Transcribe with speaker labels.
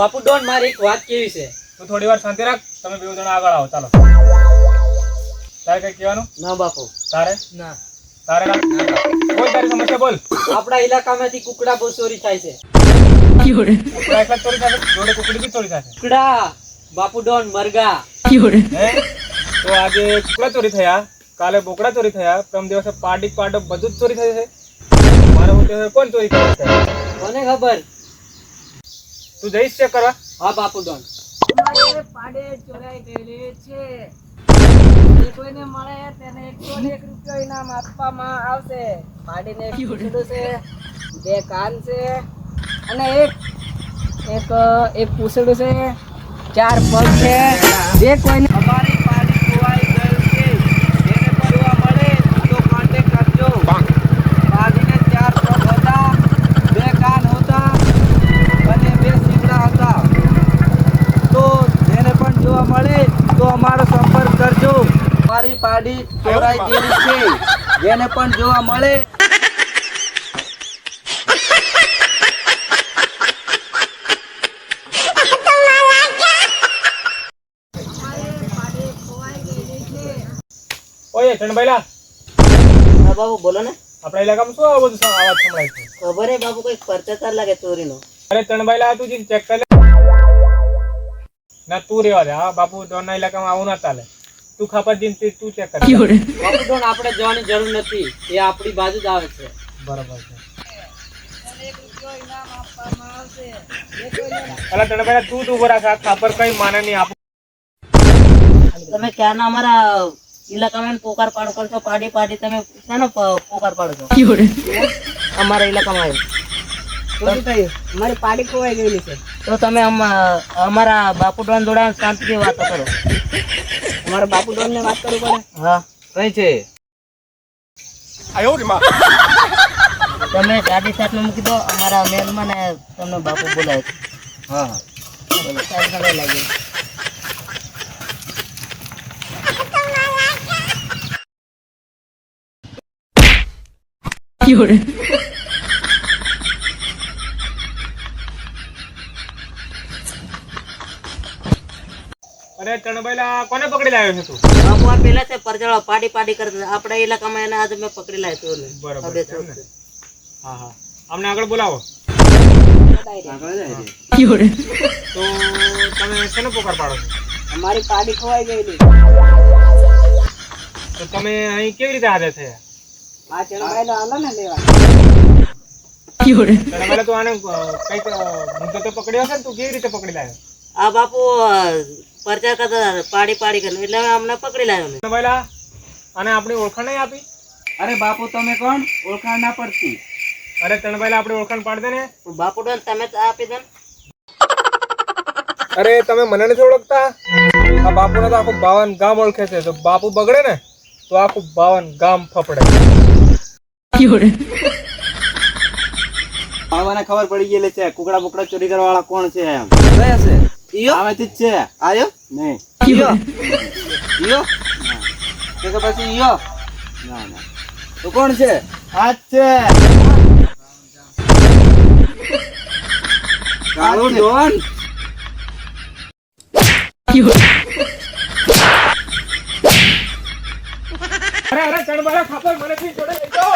Speaker 1: બાપુ Don મારી એક વાત કેવી છે?
Speaker 2: તું થોડી વાર શાંતિ રાખ તમે બે જણા આગળ આવો ચાલો. તારે કઈ કહેવાનું?
Speaker 1: ના બાપુ.
Speaker 2: તારે?
Speaker 1: ના.
Speaker 2: તારે ના? બોલ તારી સમસ્યા બોલ.
Speaker 1: આપણા ઇલાકામાંથી કુકડા બહુ ચોરી થાય છે.
Speaker 2: કુકડા એકલા ચોરી થાય જોડે કુકડી બી ચોરી થાય
Speaker 1: કુકડા બાપુ ડોન મરગા
Speaker 2: તો આજે કુકડા ચોરી થયા કાલે બોકડા ચોરી થયા પ્રમ દિવસે પાડી પાડો બધું જ ચોરી થયું છે. મારે કોણ ચોરી કરે છે?
Speaker 1: કોને ખબર.
Speaker 2: તું જઈશ છે કરવા?
Speaker 1: હા બાપુ ડોન.
Speaker 3: અમારે પાડે ચોરાઈ ગયેલી છે. જે કોઈને મળે તેને એકસો એક રૂપિયો ઇનામ આપવામાં આવશે. પાડીને છે? બે કાન છે અને એક એક એક પૂંછડું છે. ચાર પગ છે. જે કોઈને અમારી પાડી ખોવાઈ ગયેલ છે જેને પણ જોવા મળે તો કોન્ટેક્ટ કરજો પાડીને ચાર પગ હતા બે કાન હતા અને બે શીંગડા હતા તો જેને પણ જોવા મળે તો અમારો સંપર્ક કરજો મારી પાડી ચોરાઈ ગયેલી છે. જેને પણ જોવા મળે.
Speaker 2: ઓય ચણભાઈલા.
Speaker 3: હા બાબુ બોલો ને.
Speaker 2: આપણા ઇલાકામાં શું આવું બધું અવાજ સંભળાય છે?
Speaker 3: ખબર હે બાબુ કંઈક પરચેતર લાગે ચોરીનો?
Speaker 2: અરે ચણભાઈલા તું જે ચેક કરે લે. ના તું રેવા દે. હા બાપુ દોના ઇલાકામાં આવું ના ચાલે. તું ખાપર તે તું ચેક કર.
Speaker 1: ડોન આપણે જવાની જરૂર નથી. એ આપણી બાજુ જ આવે છે.
Speaker 2: બરાબર છે. અલા ચણભાઈલા તું તું ઊભો રાખ આ ખાપર કઈ માને નહીં આપ.
Speaker 3: તમે ક્યારના અમારા ઇલાકામાં પોકાર પાડ કરશો પાડી પાડી તમે ક્યાં પોકાર પાડો છો? અમારા ઇલાકામાં આવ્યું અમારી પાડી ખોવાઈ ગયેલી છે. તો તમે અમ- અમારા બાપુ ડોન જોડે શાંતિથી વાતો કરો. અમારા બાપુ ડોન ને વાત કરવી પડે. હા કઈ છે? તમે ગાડી સાઈડમાં મૂકી દો અમારા મહેલમાં ને તમને બાપુ બોલાય હા હા. સાઈડમાં લઈ લાગીએ.
Speaker 2: અરે ચણભાઈલા કોને પકડી લાવ્યો છે તું?
Speaker 3: બાપુ આ પેલા છે પરજળો પાડી પાડી કરતા. આપણા ઇલાકામાં એને આજે મેં પકડી લાવ્યો
Speaker 2: બરાબર છે. હા હા. અમને આગળ બોલાવો. તો તમે શેનો પોકાર પાડો છો?
Speaker 3: અમારી પાડી ખોવાઈ ગયેલી
Speaker 2: તો તમે અહીં કેવી રીતે હાજર થયા?
Speaker 3: આ આલો ને લેવા.
Speaker 2: તું આને કંઈક મુદ્દો તો પકડ્યો હશે ને? તું કેવી રીતે પકડી લાવ્યો
Speaker 3: આ બાપુ પરચા કરતા પાડી પાડી કરીને. એટલે અમને પકડી લાવ્યો ને
Speaker 2: ચણભાઈલા આપણી ઓળખાણ નહીં આપી?
Speaker 3: અરે બાપુ તમે કોણ? ઓળખાણ ના પડતી.
Speaker 2: અરે ચણભાઈલા આપણી ઓળખાણ પાડી દે ને.
Speaker 3: બાપુ ડોન તમે જ આપી દે
Speaker 2: અરે તમે મને નથી ઓળખતા? આ બાપુને તો આખું બાવન ગામ ઓળખે છે. તો બાપુ બગડે ને તો આખું બાવન ગામ ફફડે.
Speaker 4: બાવાને ખબર પડી ગયેલી છે કુકડા બુકડા ચોરી કરવા વાળા કોણ છે એમ? કયા છે? ઈયો? આવેથી જ છે. આયો? નહીં. Iyo. Nah. કે pasti iyo. Nah, nah. ના તો કોણ છે? આ જ છે. કાળો ડોન.
Speaker 2: અરે અરે ચણભાઈલા ખાપર મને થી જોડે લઈ જાઓ.